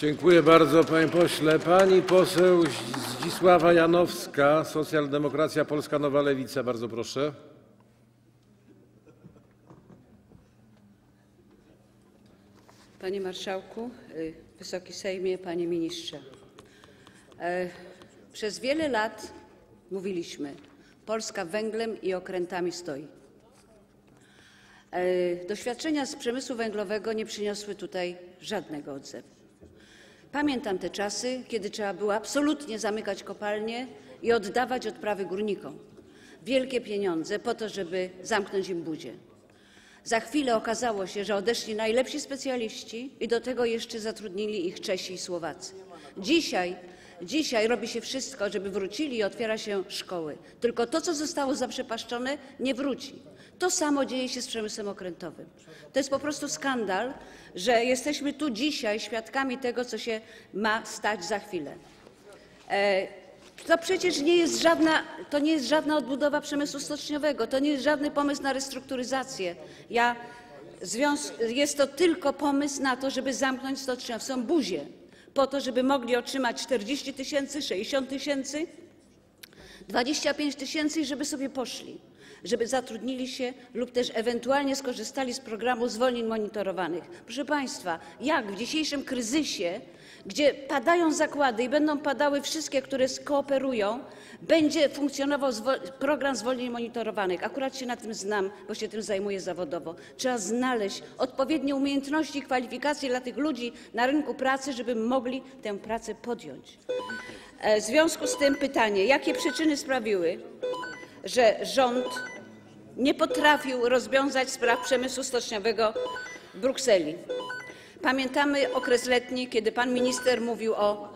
Dziękuję bardzo, panie pośle. Pani poseł Zdzisława Janowska, Socjaldemokracja Polska Nowa Lewica. Bardzo proszę. Panie Marszałku, y, Wysoki Sejmie, Panie Ministrze. E, Przez wiele lat mówiliśmy, Polska węglem i okrętami stoi. E, Doświadczenia z przemysłu węglowego nie przyniosły tutaj żadnego odzewu. Pamiętam te czasy, kiedy trzeba było absolutnie zamykać kopalnie i oddawać odprawy górnikom. Wielkie pieniądze po to, żeby zamknąć im buzię. Za chwilę okazało się, że odeszli najlepsi specjaliści i do tego jeszcze zatrudnili ich Czesi i Słowacy. Dzisiaj, dzisiaj robi się wszystko, żeby wrócili i otwiera się szkoły. Tylko to, co zostało zaprzepaszczone, nie wróci. To samo dzieje się z przemysłem okrętowym. To jest po prostu skandal, że jesteśmy tu dzisiaj świadkami tego, co się ma stać za chwilę. E, To przecież nie jest żadna, to nie jest żadna odbudowa przemysłu stoczniowego, to nie jest żadny pomysł na restrukturyzację. Ja, jest to tylko pomysł na to, żeby zamknąć stoczniowcom buzię, po to, żeby mogli otrzymać 40 tysięcy, 60 tysięcy, 25 tysięcy żeby sobie poszli, żeby zatrudnili się lub też ewentualnie skorzystali z programu zwolnień monitorowanych. Proszę Państwa, jak w dzisiejszym kryzysie, gdzie padają zakłady i będą padały wszystkie, które skooperują, będzie funkcjonował program zwolnień monitorowanych. Akurat się na tym znam, bo się tym zajmuję zawodowo. Trzeba znaleźć odpowiednie umiejętności i kwalifikacje dla tych ludzi na rynku pracy, żeby mogli tę pracę podjąć. E, W związku z tym pytanie, jakie przyczyny sprawiły, że rząd nie potrafił rozwiązać spraw przemysłu stoczniowego w Brukseli? Pamiętamy okres letni, kiedy pan minister mówił o,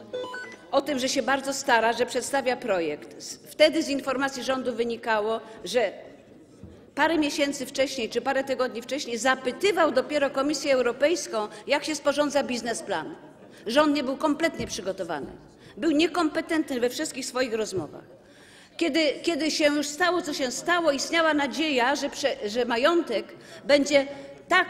o tym, że się bardzo stara, że przedstawia projekt. Wtedy z informacji rządu wynikało, że parę miesięcy wcześniej czy parę tygodni wcześniej zapytywał dopiero Komisję Europejską, jak się sporządza biznesplan. Rząd nie był kompletnie przygotowany. Był niekompetentny we wszystkich swoich rozmowach. Kiedy, kiedy się już stało, co się stało, istniała nadzieja, że, prze, że majątek będzie tak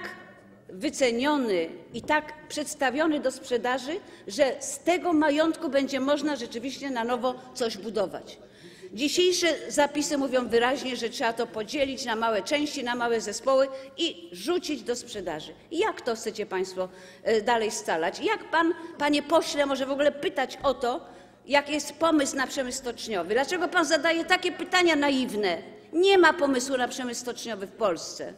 wyceniony i tak przedstawiony do sprzedaży, że z tego majątku będzie można rzeczywiście na nowo coś budować. Dzisiejsze zapisy mówią wyraźnie, że trzeba to podzielić na małe części, na małe zespoły i rzucić do sprzedaży. Jak to chcecie Państwo e, dalej scalać? Jak Pan, Panie Pośle, może w ogóle pytać o to, jaki jest pomysł na przemysł stoczniowy? Dlaczego Pan zadaje takie pytania naiwne? Nie ma pomysłu na przemysł stoczniowy w Polsce.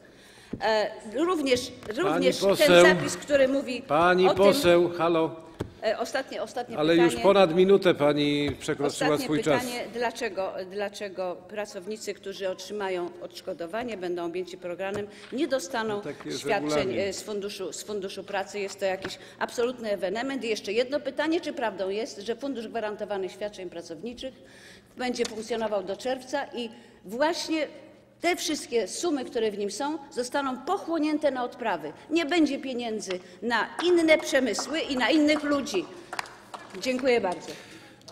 E, Również, również ten poseł, zapis, który mówi Pani o poseł, halo. tym... e, Ostatnie, ostatnie Ale pytanie. już ponad minutę pani przekroczyła Ostatnie swój czas. pytanie, dlaczego, dlaczego pracownicy, którzy otrzymają odszkodowanie, będą objęci programem, nie dostaną taki jest świadczeń regulamin. e, z funduszu, z funduszu Pracy? Jest to jakiś absolutny ewenement. I jeszcze jedno pytanie, czy prawdą jest, że Fundusz Gwarantowanych Świadczeń Pracowniczych będzie funkcjonował do czerwca i właśnie te wszystkie sumy, które w nim są, zostaną pochłonięte na odprawy. Nie będzie pieniędzy na inne przemysły i na innych ludzi. Dziękuję bardzo.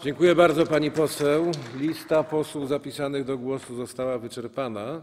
Dziękuję bardzo pani poseł. Lista posłów zapisanych do głosu została wyczerpana.